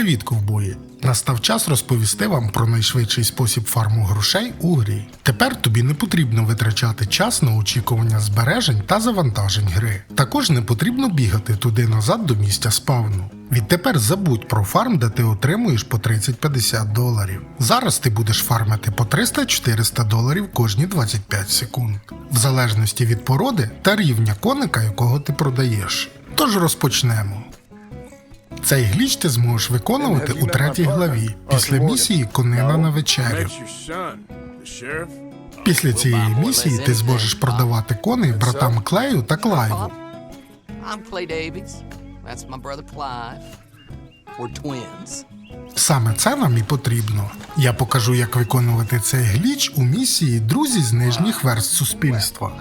Привіт, ковбої! Настав час розповісти вам про найшвидший спосіб фарму грошей у грі. Тепер тобі не потрібно витрачати час на очікування збережень та завантажень гри. Також не потрібно бігати туди-назад до місця спавну. Відтепер забудь про фарм, де ти отримуєш по 30-50 доларів. Зараз ти будеш фармити по 300-400 доларів кожні 25 секунд, в залежності від породи та рівня коника, якого ти продаєш. Тож розпочнемо. Цей гліч ти зможеш виконувати у третій главі після місії Конина на вечерю. Після цієї місії ти зможеш продавати коней братам Клею та Клайву. Саме це нам і потрібно. Я покажу, як виконувати цей гліч у місії Друзі з нижніх верст суспільства.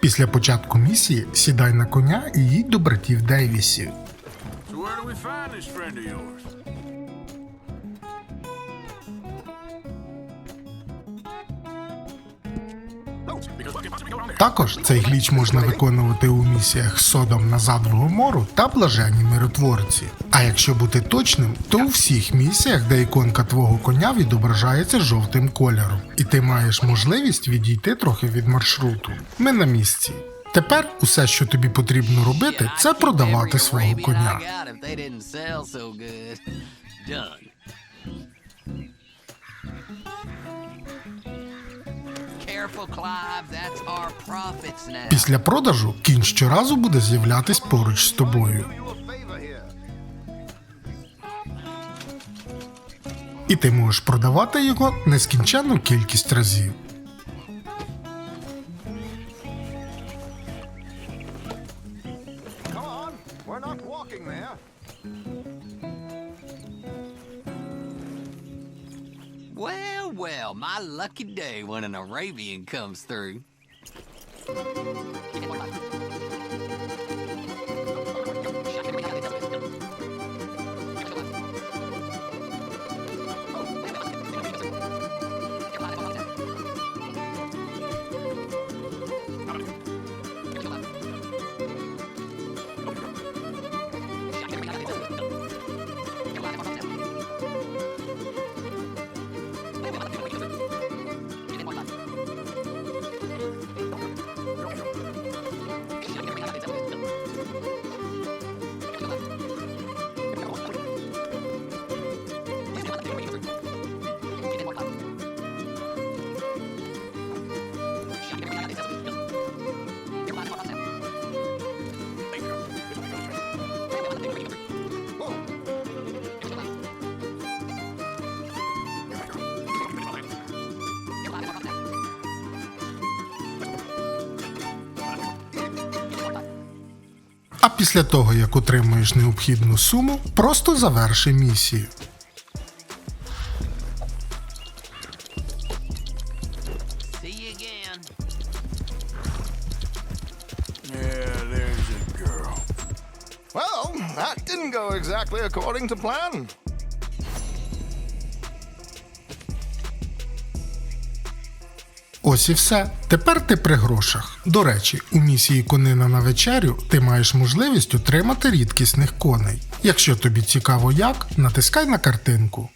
Після початку місії сідай на коня і їдь до братів Дейвісів. Також цей гліч можна виконувати у місіях Содом назад в Гомору та Блаженні миротворці. А якщо бути точним, то у всіх місіях, де іконка твого коня відображається жовтим кольором, і ти маєш можливість відійти трохи від маршруту. Ми на місці. Тепер усе, що тобі потрібно робити, це продавати свого коня. I Після продажу кінь щоразу буде з'являтись поруч з тобою. І ти можеш продавати його нескінченну кількість разів. Come on, we're not walking there. Well, my lucky day when an Arabian comes through. А після того, як отримуєш необхідну суму, просто заверши місію. Well, that didn't go exactly according to plan. Ось і все. Тепер ти при грошах. До речі, у місії конина на вечерю ти маєш можливість отримати рідкісних коней. Якщо тобі цікаво як, натискай на картинку.